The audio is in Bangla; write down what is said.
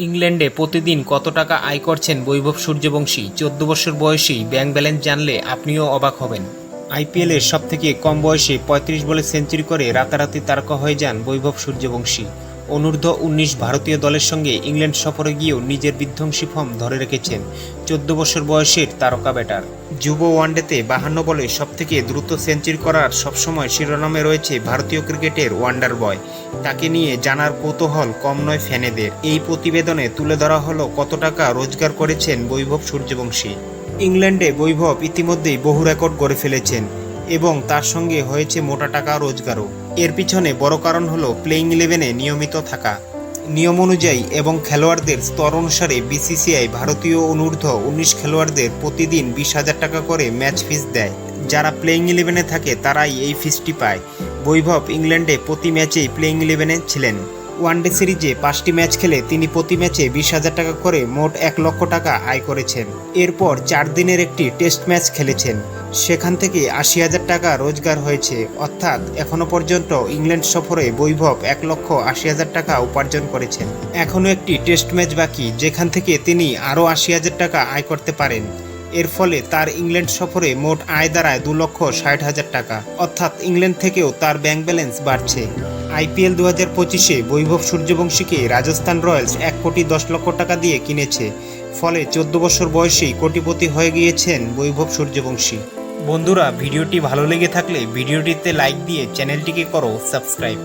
ইংল্যান্ডে প্রতিদিন কত টাকা আয় করছেন বৈভব সূর্যবংশী? চোদ্দ বছর বয়সেই ব্যাংক ব্যালেন্স জানলে আপনিও অবাক হবেন। আইপিএলের সব থেকে কম বয়সে পঁয়ত্রিশ বলে সেঞ্চুরি করে রাতারাতি তারকা হয়ে যান বৈভব সূর্যবংশী। অনূর্ধ্ব উনিশ ভারতীয় দলের সঙ্গে ইংল্যান্ড সফরে গিয়েও নিজের বিধ্বংসী ফর্ম ধরে রেখেছেন। চোদ্দ বছর বয়সের তারকা ব্যাটার। যুব ওয়ানডেতে বাহান্ন বলে সবথেকে দ্রুত সেঞ্চুরি করার সবসময় শিরোনামে রয়েছে ভারতীয় ক্রিকেটের ওয়ান্ডার বয়। তাকে নিয়ে জানার কৌতূহল কম নয় ফ্যানেদের। এই প্রতিবেদনে তুলে ধরা হলো কত টাকা রোজগার করেছেন বৈভব সূর্যবংশী। ইংল্যান্ডে বৈভব ইতিমধ্যেই বহু রেকর্ড গড়ে ফেলেছেন। এবং তার সঙ্গে হয়েছে মোটা টাকা রোজগারও। এর পিছনে বড় কারণ হলো প্লেইং ইলেভেনে নিয়মিত থাকা। নিয়ম অনুযায়ী এবং খেলোয়াড়দের স্তর অনুসারে বিসিসিআই ভারতীয় অনূর্ধ্ব উনিশ খেলোয়াড়দের প্রতিদিন বিশ হাজার টাকা করে ম্যাচ ফিস দেয়। যারা প্লেইং ইলেভেনে থাকে তারাই এই ফিসটি পায়। বৈভব ইংল্যান্ডে প্রতি ম্যাচেই প্লেইং ইলেভেনে ছিলেন। ওয়ানডে সিরিজে পাঁচটি ম্যাচ খেলে তিনি প্রতি ম্যাচে বিশ হাজার টাকা করে মোট এক লক্ষ টাকা আয় করেছেন। এরপর চার দিনের একটি টেস্ট ম্যাচ খেলেছেন। সেখান থেকে আশি হাজার টাকা রোজগার হয়েছে। অর্থাৎ এখনও পর্যন্ত ইংল্যান্ড সফরে বৈভব এক লক্ষ আশি হাজার টাকা উপার্জন করেছেন। এখনও একটি টেস্ট ম্যাচ বাকি, যেখান থেকে তিনি আরও আশি হাজার টাকা আয় করতে পারেন। এর ফলে তার ইংল্যান্ড সফরে মোট আয় দাঁড়ায় দু লক্ষ ষাট হাজার টাকা। অর্থাৎ ইংল্যান্ড থেকেও তার ব্যাংক ব্যালেন্স বাড়ছে। আইপিএল দু হাজার পঁচিশে বৈভব সূর্যবংশীকে রাজস্থান রয়্যালস এক কোটি দশ লক্ষ টাকা দিয়ে কিনেছে। ফলে চোদ্দ বছর বয়সেই কোটিপতি হয়ে গিয়েছেন বৈভব সূর্যবংশী। বন্ধুরা, ভিডিওটি ভালো লেগে থাকলে ভিডিওটিতে লাইক দিয়ে চ্যানেলটিকে করো সাবস্ক্রাইব।